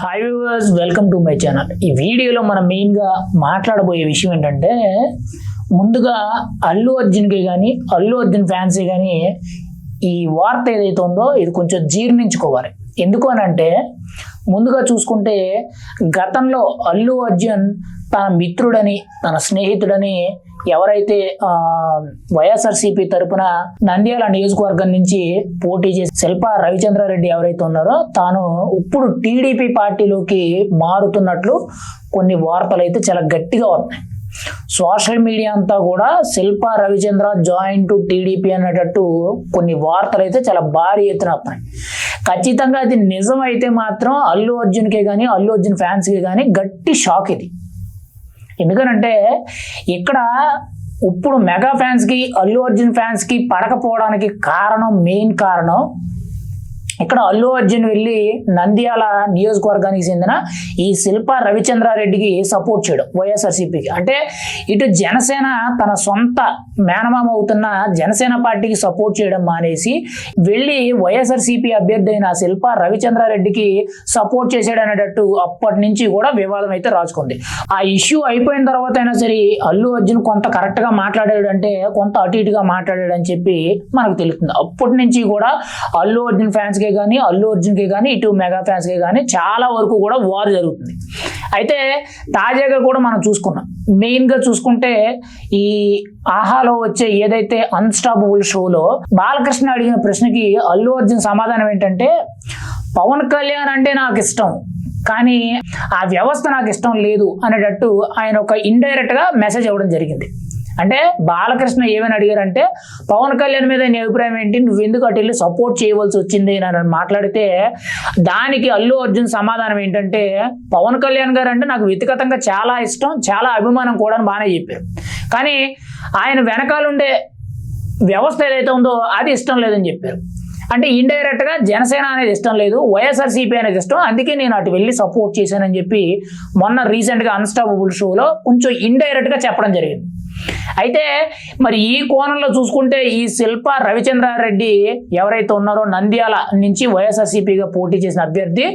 Hi viewers welcome to my channel ఈ వీడియోలో మనం మెయిన్గా మాట్లాడబోయే విషయం ఏంటంటే ముందుగా అల్లు అర్జున్కి కానీ అల్లు అర్జున్ ఫ్యాన్సీ కానీ ఈ వార్త ఏదైతే ఉందో ఇది కొంచెం జీర్ణించుకోవాలి. ఎందుకు అని అంటే ముందుగా చూసుకుంటే గతంలో అల్లు అర్జున్ తన మిత్రుడని తన స్నేహితుడని ఎవరైతే వైఎస్ఆర్సీపీ తరపున నంద్యాల నియోజకవర్గం నుంచి పోటీ చేసి శిల్ప రవిచంద్రారెడ్డి ఎవరైతే ఉన్నారో తాను ఇప్పుడు టీడీపీ పార్టీలోకి మారుతున్నట్లు కొన్ని వార్తలు అయితే చాలా గట్టిగా ఉన్నాయి సోషల్ మీడియా అంతా కూడా Shilpa Ravichandra join to TDP అనేటట్టు కొన్ని వార్తలు అయితే చాలా భారీ ఎత్తున వస్తున్నాయి. ఖచ్చితంగా అది నిజం అయితే మాత్రం అల్లు అర్జున్కే కానీ అల్లు అర్జున్ ఫ్యాన్స్కి కానీ గట్టి షాక్ ఇది. ఎందుకనంటే ఇక్కడ ఇప్పుడు మెగా ఫ్యాన్స్కి అల్లు అర్జున్ ఫ్యాన్స్కి పడకపోవడానికి కారణం మెయిన్ కారణం ఇక్కడ అల్లు అర్జున్ వెళ్ళి నంద్యాల నియోజకవర్గానికి చెందిన ఈ శిల్ప రవిచంద్రారెడ్డికి సపోర్ట్ చేయడం వైఎస్ఆర్సీపీకి. అంటే ఇటు జనసేన తన సొంత మేనమామ అవుతున్న జనసేన పార్టీకి సపోర్ట్ చేయడం మానేసి వెళ్ళి వైఎస్ఆర్సీపీ అభ్యర్థి అయిన శిల్ప రవిచంద్రారెడ్డికి సపోర్ట్ చేశాడు అనేటట్టు అప్పటి నుంచి కూడా వివాదం అయితే రాసుకుంది ఆ ఇష్యూ అయిపోయిన తర్వాత అయినా సరే అల్లు అర్జున్ కొంత కరెక్ట్గా మాట్లాడాడు అంటే కొంత అటు ఇటుగా మాట్లాడాడు అని చెప్పి మనకు తెలుస్తుంది. అప్పటి నుంచి కూడా అల్లు అర్జున్ ఫ్యాన్స్కి కానీ అల్లు అర్జున్కి కానీ ఇటు మెగా ఫ్యాన్స్కి కానీ చాలా వరకు కూడా వార్ జరుగుతుంది. అయితే తాజాగా కూడా మనం చూసుకున్నాం. మెయిన్గా చూసుకుంటే ఈ ఆహాలో వచ్చే ఏదైతే అన్స్టాపబుల్ షోలో బాలకృష్ణ అడిగిన ప్రశ్నకి అల్లు అర్జున్ సమాధానం ఏంటంటే పవన్ కళ్యాణ్ అంటే నాకు ఇష్టం కానీ ఆ వ్యవస్థ నాకు ఇష్టం లేదు అనేటట్టు ఆయన ఒక ఇండైరెక్ట్గా మెసేజ్ ఇవ్వడం జరిగింది. అంటే బాలకృష్ణ ఏమని అడిగారంటే పవన్ కళ్యాణ్ మీద నీ అభిప్రాయం ఏంటి? నువ్వు ఎందుకు అటు వెళ్ళి సపోర్ట్ చేయవలసి వచ్చింది? అని మాట్లాడితే దానికి అల్లు అర్జున్ సమాధానం ఏంటంటే పవన్ కళ్యాణ్ గారు అంటే నాకు వ్యక్తిగతంగా చాలా ఇష్టం చాలా అభిమానం కూడా బాగానే చెప్పారు. కానీ ఆయన వెనకాలండే వ్యవస్థ ఏదైతే ఉందో అది ఇష్టం లేదని చెప్పారు. అంటే ఇండైరెక్ట్గా జనసేన అనేది ఇష్టం లేదు వైఎస్ఆర్సీపీ అనేది ఇష్టం అందుకే నేను అటు వెళ్ళి సపోర్ట్ చేశానని చెప్పి మొన్న రీసెంట్గా అన్స్టాపబుల్ షోలో కొంచెం ఇండైరెక్ట్గా చెప్పడం జరిగింది. అయితే మరి ఈ కోణంలో చూసుకుంటే ఈ శిల్ప రవిచంద్రారెడ్డి ఎవరైతే ఉన్నారో నంద్యాల నుంచి వైఎస్ఆర్సీపీగా పోటీ చేసిన అభ్యర్థి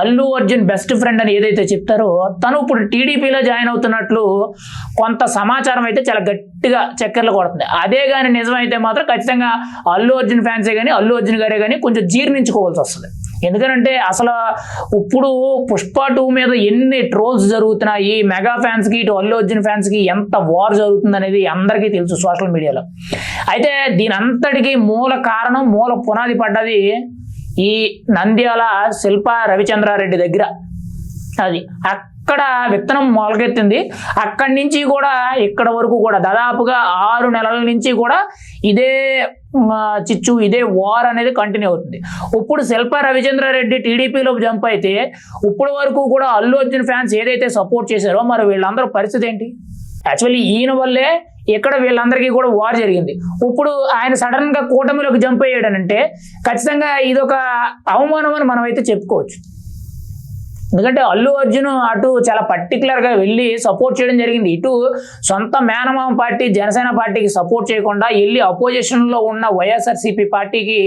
అల్లు అర్జున్ బెస్ట్ ఫ్రెండ్ అని ఏదైతే చెప్తారో తను ఇప్పుడు టీడీపీలో జాయిన్ అవుతున్నట్లు కొంత సమాచారం అయితే చాలా గట్టిగా చక్కెర్లు కొడుతుంది. అదే కానీ నిజమైతే మాత్రం ఖచ్చితంగా అల్లు అర్జున్ ఫ్యాన్సే కానీ అల్లు అర్జున్ గారే కానీ కొంచెం జీర్ణించుకోవాల్సి వస్తుంది. ఎందుకనంటే అసలు ఇప్పుడు పుష్ప టూ మీద ఎన్ని ట్రోల్స్ జరుగుతున్నాయి మెగా ఫ్యాన్స్కి ఇటు అల్లు అర్జున్ ఫ్యాన్స్కి ఎంత వార్ జరుగుతుంది అనేది అందరికీ తెలుసు సోషల్ మీడియాలో. అయితే దీని అంతటికి మూల కారణం మూల పునాది పడ్డది ఈ నంద్యాల శిల్ప రవిచంద్రారెడ్డి దగ్గర. అది అక్కడ విత్తనం మొలకెత్తింది. అక్కడి నుంచి కూడా ఇక్కడ వరకు కూడా దాదాపుగా ఆరు నెలల నుంచి కూడా ఇదే చిచ్చు ఇదే వార్ అనేది కంటిన్యూ అవుతుంది. ఇప్పుడు శిల్ప రవిచంద్రారెడ్డి టీడీపీలో జంప్ అయితే ఇప్పుడు వరకు కూడా అల్లు అర్జున్ ఫ్యాన్స్ ఏదైతే సపోర్ట్ చేశారో మరి వీళ్ళందరూ పరిస్థితి ఏంటి? యాక్చువల్లీ ఈయన వల్లే ఇక్కడ వీళ్ళందరికీ కూడా వార్ జరిగింది. ఇప్పుడు ఆయన సడన్గా కూటమిలోకి జంప్ అయ్యాడనంటే ఖచ్చితంగా ఇదొక అవమానం అని మనం అయితే చెప్పుకోవచ్చు. ఎందుకంటే అల్లు అర్జున్ అటు చాలా పర్టికులర్గా వెళ్ళి సపోర్ట్ చేయడం జరిగింది. ఇటు సొంత మేనమామ పార్టీ జనసేన పార్టీకి సపోర్ట్ చేయకుండా వెళ్ళి అపోజిషన్లో ఉన్న వైఎస్ఆర్సీపీ పార్టీకి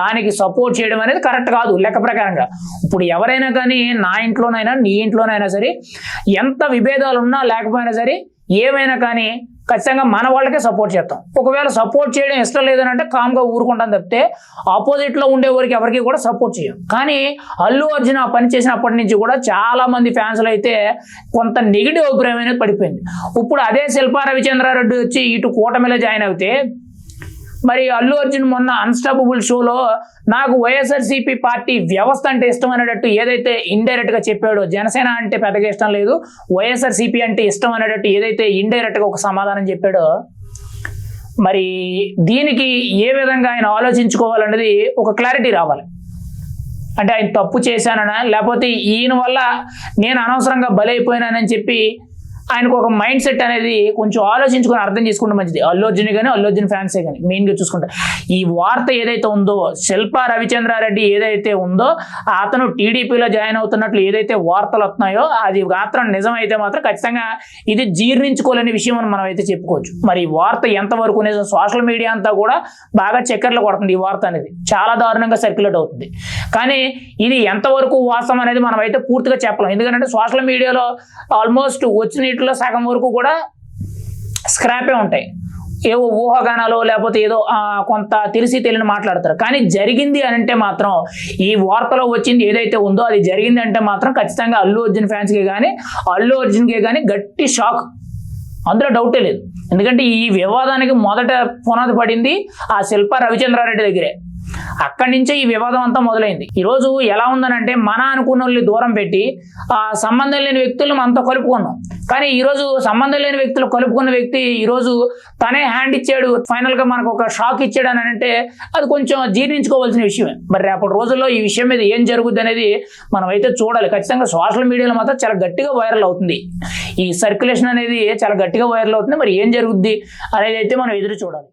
దానికి సపోర్ట్ చేయడం అనేది కరెక్ట్ కాదు లెక్క ప్రకారంగా. ఇప్పుడు ఎవరైనా కానీ నా ఇంట్లోనైనా నీ ఇంట్లోనైనా సరే ఎంత విభేదాలు ఉన్నా లేకపోయినా సరే ఏమైనా కానీ ఖచ్చితంగా మన వాళ్ళకే సపోర్ట్ చేస్తాం. ఒకవేళ సపోర్ట్ చేయడం ఇష్టం లేదని అంటే కామ్గా ఊరుకుంటాం తప్పితే ఆపోజిట్లో ఉండేవారికి ఉండే వారికి ఎవరికి కూడా సపోర్ట్ చేయం కానీ అల్లు అర్జున్ ఆ పని చేసినప్పటి నుంచి కూడా చాలా మంది ఫ్యాన్స్లు అయితే కొంత నెగిటివ్ అభిప్రాయం అనేది పడిపోయింది. ఇప్పుడు అదే శిల్పా రవిచంద్రారెడ్డి వచ్చి ఇటు కూటమిలో జాయిన్ అవుతే మరి అల్లు అర్జున్ మొన్న అన్స్టాపబుల్ షోలో నాకు వైఎస్ఆర్సీపీ పార్టీ వ్యవస్థ అంటే ఇష్టం అనేటట్టు ఏదైతే ఇండైరెక్ట్గా చెప్పాడో జనసేన అంటే పెద్దగా ఇష్టం లేదు వైఎస్ఆర్సీపీ అంటే ఇష్టం అనేటట్టు ఏదైతే ఇండైరెక్ట్గా ఒక సమాధానం చెప్పాడో మరి దీనికి ఏ విధంగా ఆయన ఆలోచించుకోవాలన్నది ఒక క్లారిటీ రావాలి. అంటే ఆయన తప్పు చేశాననా లేకపోతే ఈయన వల్ల నేను అనవసరంగా బలైపోయినానని చెప్పి ఆయనకు ఒక మైండ్ సెట్ అనేది కొంచెం ఆలోచించుకొని అర్థం చేసుకుంటే మంచిది. అల్లు అర్జున్ కానీ అల్లు అర్జున్ ఫ్యాన్సే కానీ మెయిన్గా చూసుకుంటే. ఈ వార్త ఏదైతే ఉందో శిల్ప రవిచంద్రారెడ్డి ఏదైతే ఉందో అతను టీడీపీలో జాయిన్ అవుతున్నట్లు ఏదైతే వార్తలు వస్తున్నాయో అది మాత్రం నిజమైతే మాత్రం ఖచ్చితంగా ఇది జీర్ణించుకోలేని విషయం అని మనం అయితే చెప్పుకోవచ్చు. మరి ఈ వార్త ఎంతవరకు నిజం? సోషల్ మీడియా అంతా కూడా బాగా చక్కర్లు కొడుతుంది ఈ వార్త అనేది. చాలా దారుణంగా సర్క్యులేట్ అవుతుంది. కానీ ఇది ఎంతవరకు వాస్తవం అనేది మనం అయితే పూర్తిగా చెప్పలేం. ఎందుకంటే సోషల్ మీడియాలో ఆల్మోస్ట్ వచ్చిన వీటిలో సగం వరకు కూడా స్క్రాపే ఉంటాయి. ఏవో ఊహాగానాలు లేకపోతే ఏదో కొంత తెలిసి తెలియని మాట్లాడతారు. కానీ జరిగింది అని అంటే మాత్రం ఈ వార్తలో వచ్చింది ఏదైతే ఉందో అది జరిగింది అంటే మాత్రం ఖచ్చితంగా అల్లు అర్జున్ ఫ్యాన్స్కి కానీ అల్లు అర్జున్కే కానీ గట్టి షాక్ అందులో డౌటే లేదు. ఎందుకంటే ఈ వివాదానికి మొదట పునాది పడింది ఆ శిల్ప రవిచంద్రారెడ్డి దగ్గరే. అక్కడి నుంచే ఈ వివాదం అంతా మొదలైంది. ఈ రోజు ఎలా ఉందనంటే మన అనుకున్న వాళ్ళని దూరం పెట్టి ఆ సంబంధం లేని వ్యక్తులను మనతో కలుపుకున్నాం. కానీ ఈరోజు సంబంధం లేని వ్యక్తులు కలుపుకున్న వ్యక్తి ఈరోజు తనే హ్యాండ్ ఇచ్చాడు. ఫైనల్గా మనకు ఒక షాక్ ఇచ్చాడు అని అంటే అది కొంచెం జీర్ణించుకోవాల్సిన విషయమే. మరి రేపటి రోజుల్లో ఈ విషయం మీద ఏం జరుగుద్ది అనేది మనం అయితే చూడాలి. ఖచ్చితంగా సోషల్ మీడియాలో మాత్రం చాలా గట్టిగా వైరల్ అవుతుంది. ఈ సర్క్యులేషన్ అనేది చాలా గట్టిగా వైరల్ అవుతుంది. మరి ఏం జరుగుద్ది అనేది అయితే మనం ఎదురు చూడాలి.